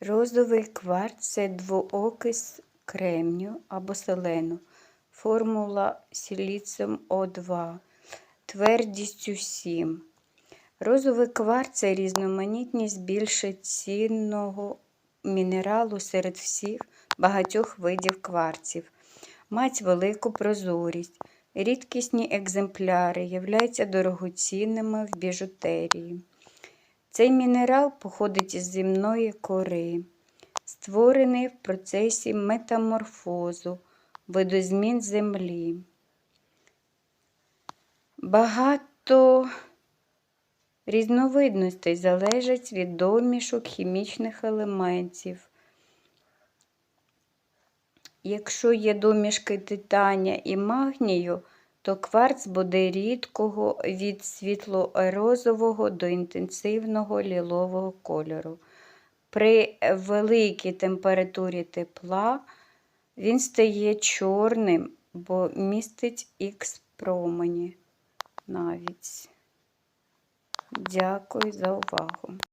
Розовий кварц це двоокис кремнію або селену, формула силіціум О2, твердістю 7. Розовий кварц це різноманітність більше цінного мінералу серед всіх багатьох видів кварців. Мать велику прозорість. Рідкісні екземпляри являються дорогоцінними в біжутерії. Цей мінерал походить із земної кори, створений в процесі метаморфозу, видозмін землі. Багато різновидностей залежать від домішок хімічних елементів. Якщо є домішки титання і магнію, то кварц буде рідкого від світло-розового до інтенсивного лілового кольору. При великій температурі тепла він стає чорним, бо містить х промені навіть. Дякую за увагу.